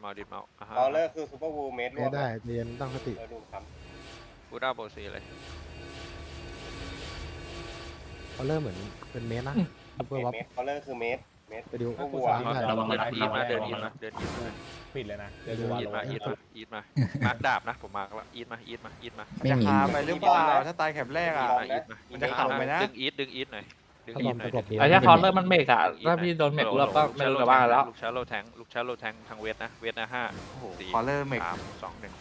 เมาดิดเมาอ่าฮะบอลเลอร์คือซูเปอร์วูเมดรไม่วมได้เรียนตั้งสติ เออดูครับบูด้าโบซีเลยเขาเริ่มเหมือนเป็นเมสนะซูเปอร์วับเมดบอลเลอร์คือเมดเมด ไปดูพวกวัวได้ระวัง เดิมันนอีทมาเดินอีทมาเดินอีทมาปิดเลยนะเดี๋เดี๋ยยววดูดูว่าว่าอีทมาอีทมาอีทมามาร์กดาบนะผมมาร์กแล้วอีทมาอีทมาอีทมาไม่มีพาไปหรือเปล่าถ้าตายแคปแรกอะอีทมามันจะเข่าไหมนะ ดึงอีทดึงอีทหน่อย ดึงถ้าอีบอทมหน่ปอยระกบเดียวไอ้ถ้าคอนเลอร์มันเมกอะถ้าพี่โดนเมกรอบก็ไม่รู้จะว่ากันแล้ว ลูกชาร์โลแทงลูกชาร์โลแทงทางเวทนะ เวทนะห้าสี่คอลเลอร์เมก สามสองหนึ่ง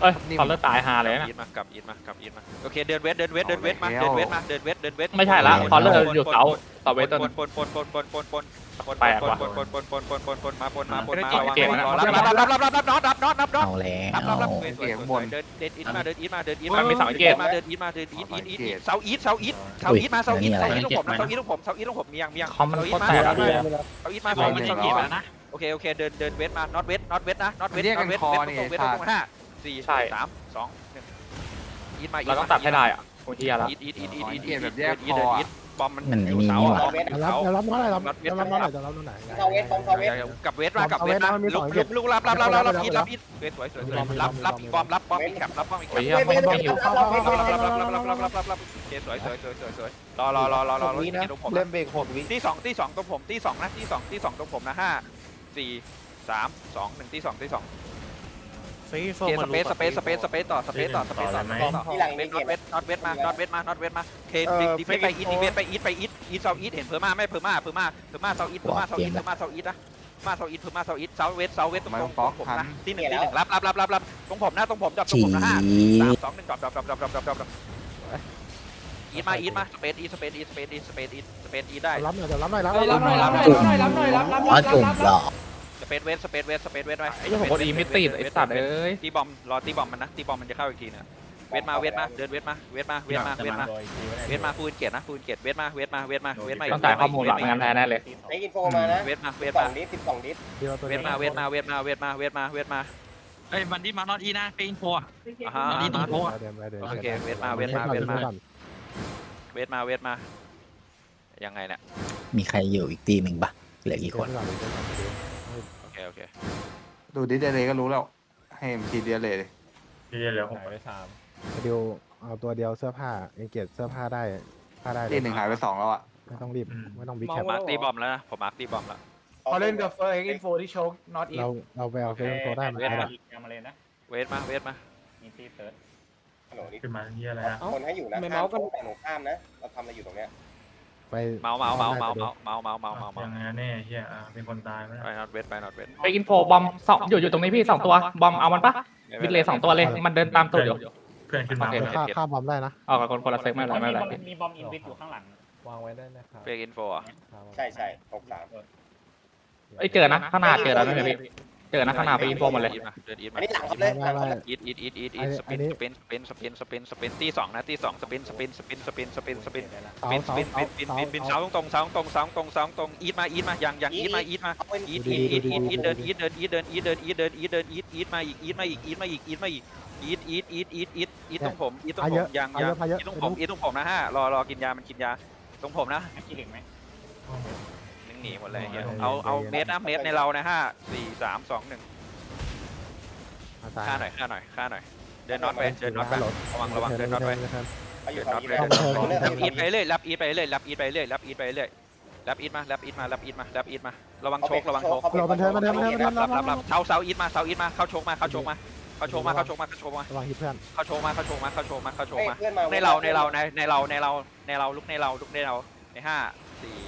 เอ้ยคอนเลอร์ตายฮาเลยนะ อีทมากลับอีทมากลับอีทมาโอเคเดินเวทเดินเวทเดินเวทมาเดินเวทมาเดินเวทเดินเวทไม่ใช่ละคอนเลอร์อยู่เสาเสาเวทต้น ปนปนปนปนปนปนปนปนแปลกว่ะปนปนปนปนปนปนปนมาปนมาปนมาเก่งนะรับรับรับรับรับรับรับรับรับรับรับเอาแล้รับรับรับวสวยสวยเดินเดินอีทมาเดินอีทมาเดินอีทมันมีเสาเกตมาเดินอีทมาเดินอีทอีทอีทอีทเสาอีทเสาอีทเสาอีทมาเสาอีทเสาอีทของผมเสาอีทของผมเสาอีทของผมมียังมียังคอมมันเสาอีโคทตรมาแตกอะเสาอีทมาเสาอีทเสาอีทมา โอเคโอเคเดินเดินเวทมา not เวท not เวทนะ not เวท not เวท เวทตรงเวทตรงห้า สี่สามสองหนึ่งอีทมาเราต้องตัดให้ได้อะโอ้ยเฮียละอีทอีทอีทอีทอีทเกมแบบแยกอีทคออะอีทบอมมันมันไอ้อยู่นี่เสานี่อะว่ะบอมมันอยู่รับเสา เดี๋ยวรับน้อยหน่อยรับเดี๋ยวรับน้อยหน่อยเดี๋ยวรับน้อยหน่อยเซาเวสบอมเซาเวสกับเวทมากับเวทนะลุกลุกลุกรับรับรับรับรับอีทรับอีทเวทสวยสวยสวยรับรับอีกบอมรับบอมอีกแคปรับบอมอีกแคโอ้ปยเฮียมันไม่หิวรับรับรับรับรับรับรับรับรับรับโอเคสวยสวยสวยสวยสวยรอรอรอรอรอรอตรงผมเล่มเบรกหกวิที่สองที่สองตรงผมที่สองนะที่สองที่สองตรงผมนะห้าสี่สามสองหนึ่งที่สองที่สอง ซีโฟเคสเปซสเปซสเปซสเปซต่อสเปซต่อสเปซต่อสเปซต่อที่หลังเวมีทเกน็อตมเวทน็อตเวทมาน็อตเวทมาน็อตเวทมาเคดิดิเฟนไปอีทดิเฟนไปอีทไปอีทอีทเซาอีทเห็นเพิ่มมาไม่เพิ่มมาเพิ่มมาเพิ่มมาเซาอีทเพิ่มมาเซาอีทเพิ่มมาเซาอีทนะมาเซาอีทเพิ่มมาเซาอีทเซาเวทเซาเวทตรงตรงผมนะที่หนึ่งที่หนึ่งรับรับรับรับรับตรงผมนะตรงผมจับตรงฉีผมนะห้าสามสองหนึ่งจับจับจับจับจับจับจับจับอีทมาอีทมาสเปซอีทสเปซอีทสเปซอีทสเปซอีทสเปซอีทได้รับหน่อยเดี๋ยวรับหน่อยรับรับหน่อยรับหน่อยรับหน่อยรับหน่อยรับรับอ๋อจุ่มเหรอส เปซเวทสเปซเวทสเปซเวทไว้ไอ้เหี้ยผมกดอีมิติดไอ้สัตว์เอ้ยตีบอมรอตีบอมมันนะตีบอมมันจะเข้าอีกทีนึงเวทมาเวทมาเดินเวทมาเวทมาเวทมาเวทมาเวทมาฟูนเกียรนะฟูนเกียรเวทมาเวทมาเวทมาเวทมาต้องจ่ายข้อมูลหลักงานแทนแน่เลยไอ้อินโฟมานะเวทมาเวสิทบสอมางดิสสิบสองดิสเดี๋ยวตัวเวนี้ทมาเวทมาเวทมาเวทมาเวทมาเวทมาเอ้ยวันนี้มานอนอีนะเป็นอินโฟอะอ่าฮะอันนี้ต้องโพสเดินไปเดินโอเคเวทมาเวทมาเวทมาเวทมาเวทมายังไงเนี่ยมีใครอยู่อีกตีหนึ่งปะเหลือกี่คนโอ เคโอเคดูดิเดเลยก็รู้แล้ว ให้มทีเดียเลยดิที่เหลือหกไปสามเดี๋ยวเอาตัวเดียวเสื้อผ้าเองเกตเสื้อผ้าได้ผ้าได้ตีหนึ่งหายไปสองแล้วอะไม่ต้องรีบไม่ต้องบิ๊กผแคมปมาร์คตีบอมแล้วนะ ผมมาร์คตีบอมแล้ว พอเล่นกับเฟอร์เอ็กอินโฟที่โชกน็อตอีเราเราไปเอาเฟซโซได้มาเวทมายังมาเลยนะ เวทมา เวทมา มีตีเติร์ดฮัลโหลนี่ขึ้นมาเฮียอะไรนะคนให้อยู่นะข้ามฝั่งหนูข้ามนะ เราทำอะไรอยู่ตรงเนี้ย ไปเมาเมาเมาเมาเมาเมาเมาเมาเมาเมายังไงแน่เฮียอะเป็นคนตายไหมไปนอตเวทไปนอตเวทไปอินโฟบอมสองอยู่อยู่ตรงนี้พี่สองตัวบอมเอามันปะบิดเลย์สองตัวเลยมันเดินตามตัวอยู่เพื่อนขึ้นมาโอเคฆ่าฆ่าบอมได้นะเอากับคนคนละเซ็กไม่เป็นไรไม่เป็นไรพี่มีบอมอินวิทอยู่ข้างหลังวางไว้ได้นะครับเฟกอินโฟอะใช่ใช่หกสามไอ้ยเจอนะข้างหน้าเจอแล้วไม่ใช่พี่เจอนะข้างหน้าไปอินโฟหมดเลย เดินอีทอัมานนี้หลังครับเลยหลังครับเลยอีทอีทอีทอีทอีทสปินสปินสปินสปินสปินสปินตีสองนะตีสองสปินสปินสปินสปินสปินสปินเสาปินเสาปินเสาปินปินเสาปินปินเสาตรงเสาตรงเสาตรงเสาตรงอีทมาอีทมายังยังอีทมาอีทมา เอาเป็นอีทอีทอีทอีทอีทเดินอีทเดินอีทเดินอีทเดินอีทเดินอีทเดินอีทอีทมาอีกอีทมาอีกอีทมาอีกอีทมาอีกอีทอีทอีทอีทอีทอีทตรงผมอีทตรงผมยังยังอีทตรงผมอีทตรงผมนะฮะรอรอกินยามันกินยาตรงผมนะกี่เหลืองไหมนึงหนีหมดเลยเอาเอาเมตรนะเมตรในเรานะห้าสี่สามสองหนึ่งตายฆ่าหน่อยฆ่าหน่อยฆ่าหน่อย เดินน็อตไปเดินน็อตไประวังระวังเดินน็อตไปไปอยู่เดินฝั่น็งอตนี้ไปเลยรับอีทไปเรื่อยรับอีทไปเรื่อยรับอีทไปเรื่อยรับอีทไปเรื่อยรับอีทมารับอีทมารับอีทมารับอีทมา ระวังโชกระวังโชกเราบันเทิงบันเทิงบันเทิงบันเทิงรับรับรับเท้าเสาอีทมาเสาอีทมาเข้าโชกมาเข้าโชกมาเข้าโชกมาเข้าโชกมาเข้าโชกมาระวังฮิตเพื่อนเข้าโชกมาเข้าโชกมาเข้าโชกมาเข้าโชกเฮ้ยมาเพื่อนมาในเราในเราในในเราในเราในเราลุกในเราลุกในเราในห้าสี่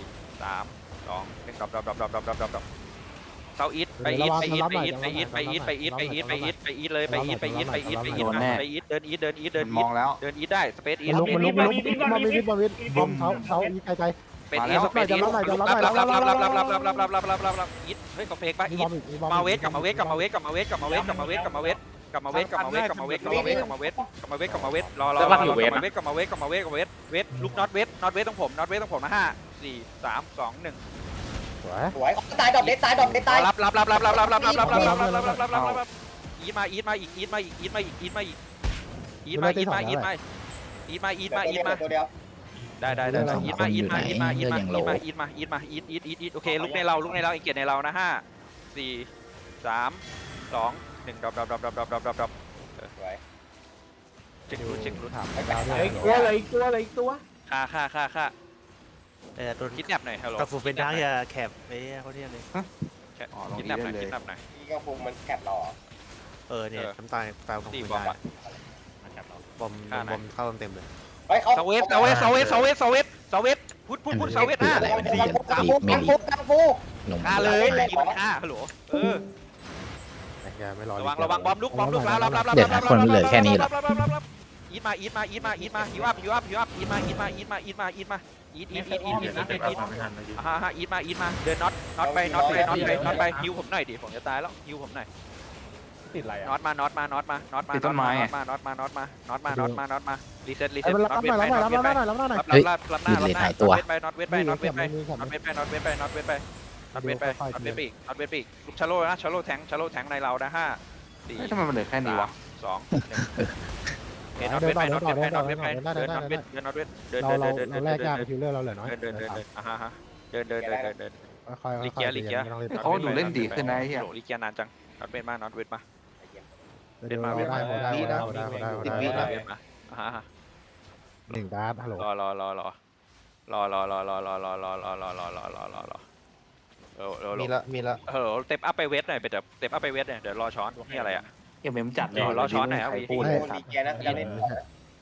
สาม สองหนึ่งดรอปดรอปดรอปดรอปดรอปดรอปดรอปเสาอีทไปอีทไปอีทไปอีทไปอีทไปอีทไปอีทไปอีทไปอีทไปอีทเลยไปอีทไปอีทไปอีทไปอีทไปอีทเดินอีทเดินอีทเดินมอีอทงแล้วเดินอีทได้สเปซอีทมันลุกมันลุกมันลุกบอมวิทบอมวิทบอมเสาเสาอีไกลไกลเป็นอีทสเปซอีทรับรับรับรับรับรับรับรับรับรับรับรับรับรับอีทเฮ้ยก็เฟกป่ะมีอีบอทมอีกมีบอมมาเวทกลับมาเวทกลับมาเวทกลับมาเวทกลับมาเวทกลับมาเวทกลับมาเวทกลับมาเวทกลับมาเวทกลับมาเวทกลับมาเวทกลับมาเวทกลับมาเวทกลับมาเวทกลับมาเวทรอรอกลับมาเวทกลับมาเวทกลับมาเวทกลับมาเวทกลับมาเวทลุกน็อตเวทน็อตเวทต้องผมน็อตเวทต้องผมนะห้า สี่สามสองหนึ่งสวยสวยตายดอกเด็ดตายดอกเด็ดตาย รับรับรับรับรับรับรับรับรับรับรับรับรับรับรับรับอีทมาอีทมาอีกอีทมาอีกอีทมาอีกอีทมาอีกอีทมาอีทมาอีทมาอีทมาอีทมาอีทมาตัวเดียวได้ได้ได้อีทมาอีทมาอีทมาอีทมาอีทมาอีทมาอีทมาอีทอีทอีทอีทโอเคลุกในเราลุกในเราอีกเกียรในเรานะห้าสี่สามสองหนึ่งดรอปดรอปดรอปดรอปดรอปดรอปดรอปสวยเช็ครูทเช็ครูทถามไม่ดาวได้ด้วยเหลยอีกตัวเหลยอีกตัวเหลยอีกตัวค่าค่าค่าค่า เออโดนคิดแนบหน่อยฮัลโหลกระฟูเป็นดังอย่าแคบไอ้เขาเนี่ยเลยอ๋อลองคิดนี้แนบหได้น่อยเลย คิดแนบหน่อยพี่ก็ฟุงมันแคบเราอะเออเนี่ยเออน้ำตาลแปลของตีคุณบอมได้อะมาจับเราบอมฆ่าหน่บอยอมเข้าเต็มๆเลย เฮ้ยเขาเซเวสเซเวสเซเวสเซเวสเซเวสเซเวสพุทธพุทธพุทธเซเวสคืออะอะไรมันดีกังรีฟูบไม่กังรีฟูบกังฟูลงฆ่าเลยยิงมันฆ่าฮัลโหลเออแกไม่รอระวังระวังบอมลุกบอมลุกแล้วรับรับรับเดี๋ยวนะคนมันเหลือแค่นี้เหรออีทมาอีทมาอีทมาอีทมาฮิวอัพฮิวอัพฮิวอัพอีทมาอีทมาอีทมาอีทมาอีทมา อีทอีทอีทอีทอีทนะเป็นอีทฮ่าฮ่าอีทมาอีทมาเดินน็อตน็อตไปน็อตไปน็อตไปน็อตไปฮิวผมหน่อยดิผมจะตายแล้วฮิวผมหน่อยติดอะไรน็อตมาน็อตมาน็อตมาน็อตมาติดต้นไม้น็อตมาน็อตมาน็อตมาน็อตมาน็อตมาน็อตมารีเซ็ตรีเซ็ตน็อตเวทไปน็อตเวทไปรีบหน่อยรับหน่อยรับหน่อยรีบหน่อยรับหน้ารับหน้าตัวเวทไปน็อตเวทไปน็อตเวทไปน็อตเวทไปน็อตเวทไปน็อตเวทไปน็อตเวทไปน็อตเวทไปอีกน็อตเวทไปอีกชาโลนะชาโลแทงชาโลแทงในเรานะห้าสี่ทำไมมันเหลือแค่นี้วะสอง เดินน็อตเวทไปน็อตเวทไปน็อตเวทไปเดินน็อตเวทเดินน็อตเวทเดินเราเดินเราเดินเดินเราเดินแลกยากเดิไปนคิวเลอร์เราเหลือน้อยเดินเดินเดินเดินอ่าฮะเดินเดินเดินเดินเดิน ค่อยๆลิค่เกีอยยๆลิเกีย ไม่ต้องรีบเขาดูเล่นดีขึ้นนะไอ้เหี้ย โหลิเกียนานจังน็อตเวทมาน็อตเวทมา เดี๋ยวเราได้เราได้เราได้เราได้เราได้เราน็อตได้เวทมาอ่าฮะหนึ่งการ์ดฮัลโหลรอรอรอรอรอรอรอรอรอรอรอรอรอรอรอรอรอรอเออเออมีละมีละเออเต็ปอัพไปเวทหน่อยไปเดี๋ยวเต็ปอัพไปเวทหน่อยเดี๋ยวรอช้อนนี่อะไรอะเอ็มเอ็มจัดเลยรอช้อนหน่อยครับใครพี่พูดโด เลยนสัดีตว์แกนะจะเล่น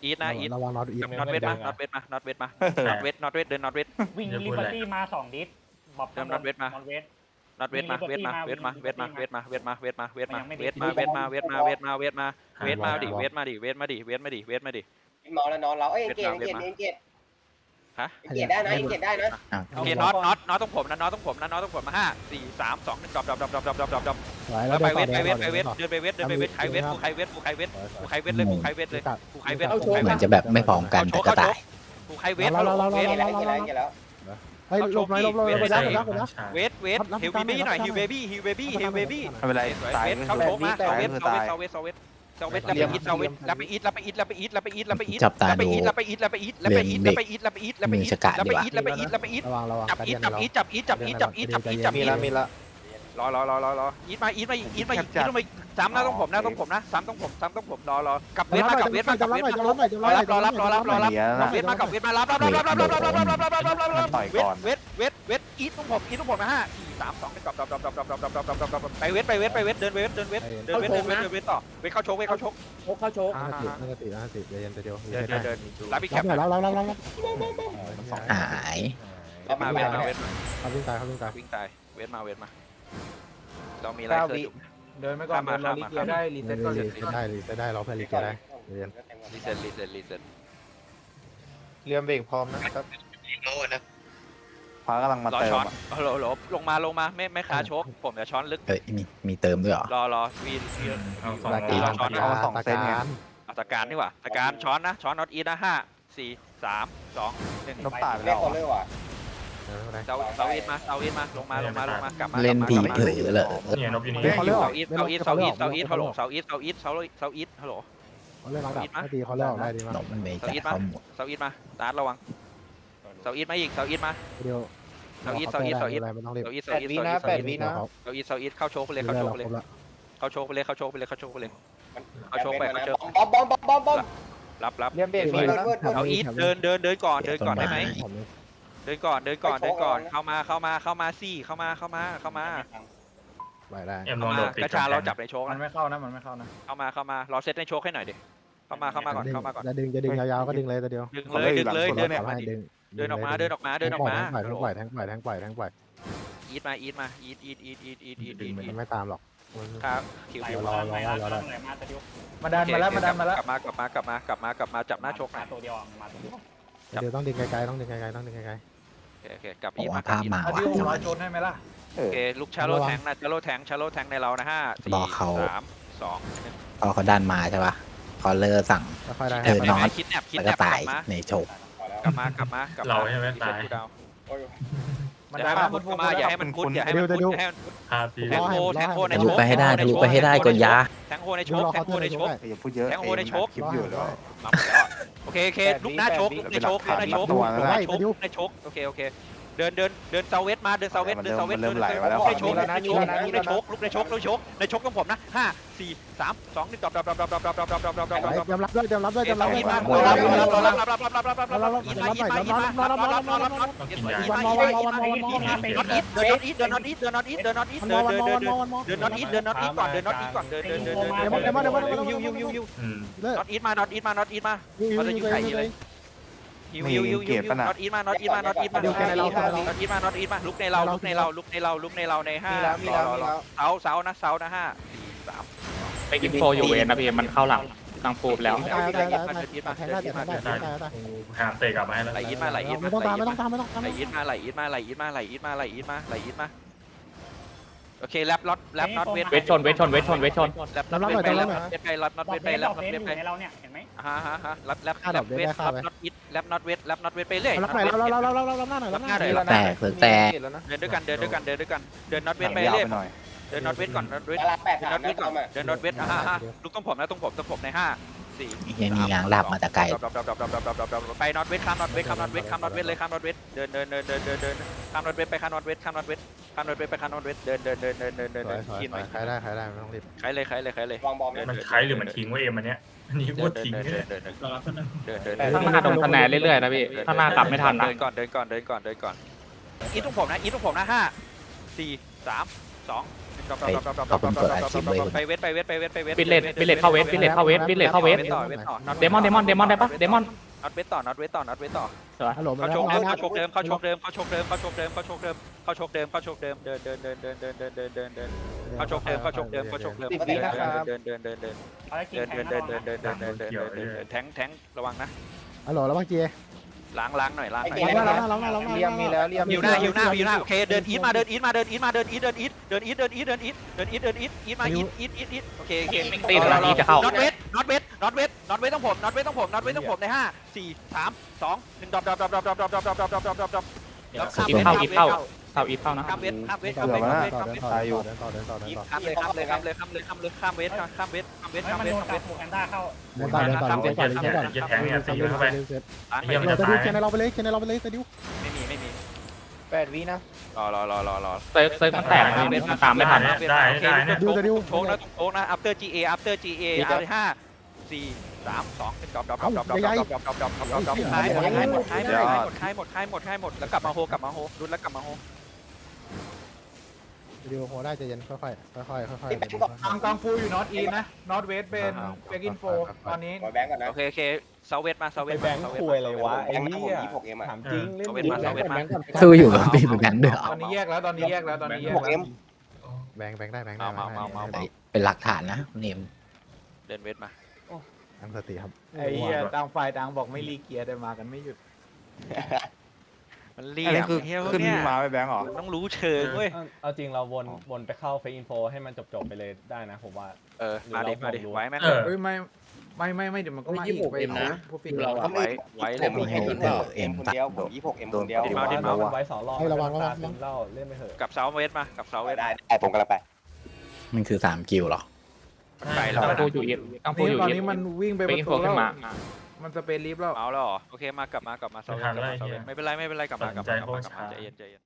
อีทนะอีทระวังน็อตอีทน็อตเวทมาน็อตเวทมาน็อตเวทมาน็อตเวทน็อตเวทเดินน็อตเวทวิ่งลิเบอร์ตี้มาสองดิสบอกเริ่มนัดเวทมาเวทน็อตเวทมาเวทมาเวทมาเวทมาเวทมาเวทมาเวทมาเวทมาเวทมาเวทมาเวทมาเวทมาเวทมาเวทมาดิเวทมาดิเวทมาดิเวทมาดิเวทมาดินอนแล้วนอนเราเอ้ยเกตเกตเกต ฮะเกตได้นะเกตได้นะอะโอเคน็อตน็อตน็อตต้องผมนะน็อตต้องผมนะน็อตต้องผมมาห้าสี่สามสองหนึ่งดรอปดรอปดรอปดรอปดรอปดรอปดรอปแล้วไปเวทต่ไปอเวทไปเวทเดินไปเวทเดินไปเวทใครเวทกูใครเวทกูใครเวทกูใครเวทเลยกูใครเวทเลยกูใครเวทกูใครเหเวมือทนจะแบบไม่พร้อมกันแต่ก็ตายกูใครเวทเราเราเราเวเราทเราเกตแล้วเกตแล้วเฮ้ยหลบหน่อยหลบหน่อยหลบได้หลบได้หลบได้เวทเวทฮิวเบบี้หน่อยฮิวเบบี้ฮิวเบบี้ฮิวเบบี้ไม่เป็นไรสวยตายเวทก็เข้าคือโชกมาตาเซายเวก็ทคือเซาตายเวท เซาเวทเซาเวทเซาเวทแล้วไปอีทเซาเวทแล้วไปอีทแล้วไปอีทแล้วไปอีทแล้วไปอีทแล้วไปอีทแล้วไปอีทจับตาแล้วไปดูอีทแล้วไปอีทแล้วไปอีทแล้วไปอีทแล้วไปอีทแล้วไปอีทแล้วไปอีทแล้วไปมือีอทชะกาดแล้วดีไปกว่าอีทแล้วไปอีทแล้วไปอีทระวังระวังจับอีทจับอีทจับอีทจับอีทจับอีทจับอีทจับอีทมีละ รอรอรอรอรออีทมาอีทมาอีทมาอีทมาอีทซ้ำนะต้องผมนะต้องผมนะซ้ำต้องผมซ้ำต้องผมรอรอกลับเวทมากลับเวทมากลับเวทมารอรับรอรับรอรับรอรับเดี๋ยวกลันะบเวทมากลับเวทมารับรับรับรับรับรับรับรับรับรับรับรับรับรับต่อยเวทก่อนเวทเวทเวทอีทต้องผมอีทต้องผมนะฮะสี่สามสองหนึ่งดรอปดรอปดรอปดรอปดรอปดรอปดรอปดรอปดรอปไปเวทไปเวทไปเวทเดินเวทเดินเวทเดินเวทเดินเวทเดินเวทต่อเวทเข้าโชกเวทเข้าโชกโชกเข้าโชกห้าสิบห้าสิบห้าสิบเดี๋ยวเย็นเดี๋ยวเดินเดินเดินรับอีกแครับปหน่อยรับรับรับรับหายเวทมาเวทมาเวทมาเขาวิ่งตายเขาวิ่งตายวิ่งตายเวทมาเวทมา เรามีไรเซอร์อยู่เดินไปก่อนเดินเราลีเกียได้รีเซ็ตก่อนรีเซ็ตได้รีเซ็ตได้เราเพื่อนรีเซ็ตได้เรียนรีเซ็ตรีเซ็ตรีเซ็ตเรียมเบรกพร้อมนะครับพากำลังมารอเติมช้อนอะฮัลโหลฮัลโหลลงมาลงมาไม่ไม่ค้าโชก ผมจะช้อนลึก เอ้ยมีมีเติมด้วยเหรอ รอรอวีนวีน เอาสองตาตีการช้อนตาการตาการอัตการนี่หว่าตะการช้อนนะ ช้อนน็อตอีนะห้าสี่สามสองหนึ่งนกตายไปเรีแล้ยกวคอลเลอร์ว่ะ เอออะไรเซาเซาอีทมาเซาอีทมาลงมาลงมาลงมากลับมาเล่นกลับมาทีกลับมาเผลอเหรอ เนี่ยนบอยู่นี่เขาเรียกเซาอีทเซาอีทเซาอีทเซาอีทฮัลโหลเซาอีทเซาอีทเซาเซาอีทฮัลโหลเขาเล่นระดับไม่ตีเขาเล่นออกได้ดีมากหนมมันไม่จ่ายข้อมูลเซาอีทมาตาร์ทระวังเซาอีทมาอีกเซาอีทมาเดียวเซาอีทเซาอีทเซาอีทอะไรไม่ต้องรีบเซาอีทเซาอีทเซาอีทเซาอีทเซาอีทเซาอีทเข้าโชกไปเลยเข้าโชกไปเลยเข้าโชกไปเลยเข้าโชกไปเลยเข้าโชกไปเลยเอาโชคไปเอาโชคบอมบอมบอมบอมบอมรับรับเรียมเบรกเวิร์ดเวิร์ดเวิร์ดเอาอีทเดินเดินเดินก่อนเดินก่อนได้ไหมผม เดินก่อนเดินก่อนไปเดิโชนว์ก่อนก่อนเข้ามาเข้ามาเข้ามาซี่เข้ามาเข้ามาเข้ามาไหวได้เอ็มลเข้าองมาโดดติดกระชาเราจับในโชกมันนะไม่เข้านะ มันไม่เข้านะ เข้ามาเข้ามารอเซตในโชกให้หน่อยดิเข้ามาเข้ามาก่อนเข้ามาก่อนจะดึงจะดึงยาวๆก็ดึงเลยตัวเดียวดึงเลยดึงเลยเดินออกมาให้ดิดึงเดินออกมาเดินออกมาเดินออกมาแทงปล่อยแทงปล่อยแทงปล่อยแทงปล่อยอีทมาอีทมาอีทอีทอีทอีทอีทอีทอีทอีมัทนไม่ตามหรอก ครับคิวไหลคิวมาไหลมาไหลมาตัวเดียวมาดันมาแล้วมาดันมาแล้วกลับมากลับมากลับมากลับมากลับมาจับหน้าโชกหน่อยตัวเดียวมาตัวเดียว เดี๋ยวต้องดึงไกลๆต้องดึงไกลๆต้องดึงไกลโอ เคโอเคกลับบอกอีทว่ามาภาพมาอาว่ะดิวจังหรอวะชนให้ไหมล่ะ เอโออเคลูกชาโลแทงนะชาโลแทงชาโลแทงในเรานะห้าสี่รอเขา สามสองหนึ่งพอเขาดันมาใช่ปะพอเลอร์สั่งๆค่อยๆได้เออน้องคิดแนบคิดแล้วแนก็บกตาลัยบมาในโชกกลับมากลับมากลับมาเราใช่ไหมตายรีเซ็ตกูดาวโอ้ยมันอย่าดันให้มามันมันพุดเข้ามาอย่าให้มันพุดอย่าให้มันพุดอย่าให้มันพุดพาตีแทงโฮแทงโฮในทะโชลุกไปให้ได้ทะลุไปให้ได้กดยา แทงโฮในโชกแทงโฮในโชก อย่าพูดเยอะแทงโฮในโชกคลิปอยู่แล้ว มาหมดแล้วอะโอ เคโอเคลุกหน้าโชกลุกในโชกลุกในโชกตัวลุกแล้วในนะโชกลุกในโชกโอเคโอเค เดินเดินเดินเซาเวสมาเดินเซาเวสเดินเซาเวสเดินในโชกในโชกในโชกลุกในโชกในโชกในโชกของผมนะห้าสี่สามสองหนึ่งดรอปดรอปดรอปดรอปดรอปดรอปดรอปดรอปดรอปดรอปดรอปดรอปยอมรับด้วยยอมรับด้วยยอมรับอีด้วยมารับรับรับรับรับรับรับรับรับรับอีมาอีมาอีมารับรับรับรับรับอีมาอีมาอีมาอีมาอีมาเดินน็อตอีทเดินน็อตอีทเดินน็อตอีทเดินน็อตอีทเดินเดินเดินเดินเดินน็อตอีทเดินน็อตอีทก่อนเดินน็อตอีทก่อนเดินเดินเดินเดินยูยูยูยูอืมน็อตอีทมาน็อตอีทมาน็อตอีทมาเขาจะอยู่ไหนเล ยยูยูยูยูน็อตอีทมาน็อตอีทมาน็อตอีทมาน็อตอีทมาน็อตอีทมาลุกในเราลุกในเราลุกในเราลุกในเราในห้ามีแล้วมีแล้วมีแล้วเสาเสานะเสานะห้าสี่สามไปกินโฟอยู่เวนนะพี่มันเข้าหลังตังฟูบแล้วได้ได้ได้แทงได้แทงได้แทงได้ได้หาเตะกลับมาให้แล้วไหลอีทมาไหลอีทไม่มาต้องตามไม่ต้องตามไม่ต้องตามไหลอีทมาไหลอีทมาไหลอีทมาไหลอีทมาไหลอีทมาไหลอีทมาโอเคแลบล็อตแลบน็อตเวทเวทชนเวทชนเวทชนเวทชนแลบน็อตเวทไปแลบน็อตเวทไปแลบน็อตบอเวกทเบไปสแลบบอกน็อตเบสเวทอไปยู่ในเราเนี่ยเห็นไหมฮ่าฮ่าฮ่าแลบแลบแลบเวทแลบน็อตอิท แลบน็อตเวทแลบน็อตเวทไปเรื่อยรับหน่อยเราเราเราเราเรารับหน้าหน่อยรับหน้าหน่อยแตกเสือกแตกเดินด้วยกันเดินด้วยกันเดินด้วยกันเดินน็อตเวทไปยาวเรื่อยไปหน่อยเดินน็อตเวทก่อนน็อตเวทเวลาแปดเดินสาน็มอตเวทก่อนนะทำอะเดินน็อตเวทฮ่าฮ่าลุกต้องผมนะต้องผมต้องผมในห้าสี่ยังมีงางดับมาแต่ไกลไปน็อตเวทข้ามน็อตเวทข้ามน็อตเวทข้ามน็อตเวทเลยข้ามน็อตเวทเดินเดินเดินเดินเดินเดินข้ามน็อตเวทไปข้ามน็อตเวทข้ามน็อตเวทข้ามน็อตเวทไปข้ามน็อตเวทเดินเดินเดินเดินเดินเดินสเดิวยนสวยกินสไปวยใครได้ใครได้ไม่ต้องรีบใครเลยใครเลยใครเลยวางบอมเลยมันใช้หรือมันทิ้งไว้เอ็มอันเนี้ย อันนี้พูดทิ้งเดิเนี่ยนเดินเดินเดินเดินเดินข้างหน้าโดนคะแนนเรื่อยๆนะพี่ข้างหน้ากลับไม่ทันนะเดินก่อนเดินก่อนเดินก่อนเดินก่อนอีทุกผมนะอีทุกผมนะห้าสี่สามสองไปเวทไปเวทไปเวทไปเวทบิลเลตบิลเลตเข้าเวทบิลเลตเข้าเวทบิลเลตเข้าเวทต่อเวทต่อเดมอนเดมอนเดมอนได้ปะเดมอน น็อตเวทต่อน็อตเวทต่อน็อตเวทต่อฮัลโหลมาเขาแล้วชกเดิมเขาชกเดิมเขาชกเดิมเขาชกเดิมเขาชกเดิมเขาชกเดิมเขาชกเดิมเขาชกเดิมเดินเดินเดินเดินเดินเดินเดินเดินเดินเขาชกเดิมเขาชกเดิมเขาชกเดิมเดินเดินเดินเดินเดินภารกิจเดินแทเดิงนนะเดินเดินเดินเดินเดินเดินเดินเดินแทงแทงระวังนะฮัลโหลแล้วบางจี ล้างล้างหน่อยล้างหน่อยรับหน้ารับหน้ารับหน้ารับหน้าเรียมมีแล้วเรียมหิวหน้าหิวหน้าหิวหน้าโอเคเดินอีทมาเดินอีทมาเดินอีทมาเดินอีทเดินอีทเดินอีทเดินอีทเดินอีทเดินอีทเดินอีทอีทมาอีทอีทอีทอีทโอเคโอเคตีนหลังนี้จะเข้าน็อตเวทน็อตเวทน็อตเวทน็อตเวทต้องผมน็อตเวทต้องผมน็อตเวทต้องผมในห้าสี่สามสองหนึ่งดรอปดรอปดรอปดรอปดรอปดรอปดรอปดรอปดรอปดรอป ดรอปแล้วข้ามอีเวฟทเข้าข้ามอีฟเวทเข้าเข้าอีฟเข้านะข้ามเวทข้ามเวทเดิข้ามนเวทต่อข้ามเวทเดิข้ามนเวต่อทเดินต่อเดินต่อเดินต่อเดินต่อข้ามเลยข้ามเลยข้ามเลยข้ามเลยข้ามเลยข้ามเวทข้ามเวทข้ามเวทเฮ้ยข้ามมันเวทโดนข้ามเวกัทบหมูแพนด้าเข้าเดินต่อเดินต่อเดินต่อเดินต่อเดินต่อจะแทงเนี่ยตีเข้าไปล้างไปเหี้ยเราจะดูเกมในเราไปเลยเกมในเราไปเลยจะดูไม่มีไม่มีแปดวินะรอรอรอรอรอเซิร์ฟเซิร์ฟมันแตกนะพี่มันตามไม่ทันนะได้ได้เนี่ยดูจะดูโชกนะโชกนะ after GA after GA เอาห้าสี่ สามสองหนึ่งดรอปดรอปดรอปดรอปดรอปดรอปดรอปดรอปดรอปดรอปดรอปคลายหมดคลายหมดคลายหมดคลายหมดคลายหมดคลายหมดคลายหมดแล้วกลับมาโฮกลับมาโฮรุนแล้วกลับมาโฮดูโหได้ใจเย็นค่อยๆค่อยๆค่อยทางกังฟูอยู่นอตอีนะนอตเวสเป็นเฟกินโฟตอนนี้ขอแบงก์ก่อนนะโอเคโอเคเซาเวทมาเซาเวไปทแบงค์คุยอะไรวะไอ้เหี้ยยี่หกเอ็มอะถามจริงเล่นเวทมาเซาเวทมาสู้อยู่กับพี่เหมือนกันด้วยเหรอตอนนี้แยกแล้วตอนนี้แยกแล้วตอนนี้แยกหกแล้วเอ็มแบงค์แบงค์ได้แบงค์ได้เอาเอาเอาเอาเป็นหลักฐานนะเนมเดินเวทมา ตั้งสติครับไอ้เหี้ยต่างฝ่ายต่างบอกไม่รีเกียร์แต่มากันไม่หยุด มันเรีอันยนี้กคือเฮียขึ้นเนี่ยมาไปแบงค์เหรอต้องรู้เชิงเว้ย เอาจริงเราวนวนไปเข้าเฟซอินโฟให้มันจบๆไปเลยได้นะผมว่า เออ มาดิ มาดิ ไว้ไหมเออเฮ้ยไม่ไม่ไม่ไม่เดี๋ยวมันก็มาอีกไปพวกฟิกเราเขาไว้ ไว้ผเลยมมีแค่ยี่สิบเอ็มคนเดียวผมยี่หกเอ็มคนเดียวดิมาดิมา ไว้สองรอบตาซึมเล่าเล่นไปเถอะ กับเซาเวทมา กับเซาเวทได้ได้ผมกำลังไป มันคือสามกิวเหรอ ไปแล้วกังนะฟูอยู่อีฟกังฟูนี่อยู่ตอนอีฟนี้มันวิ่งไปไปประกินโฟตูแล้ขึ้วนมามันสเปนลิฟต์แล้ว เอาแล้วเหรอโอเคมากลับมากลับมาเซาเวทกลับมาเซาเวทไม่เป็นไรไม่เป็นไรกลับมากลับมากลับมากลับมาใจเย็นใจเย็น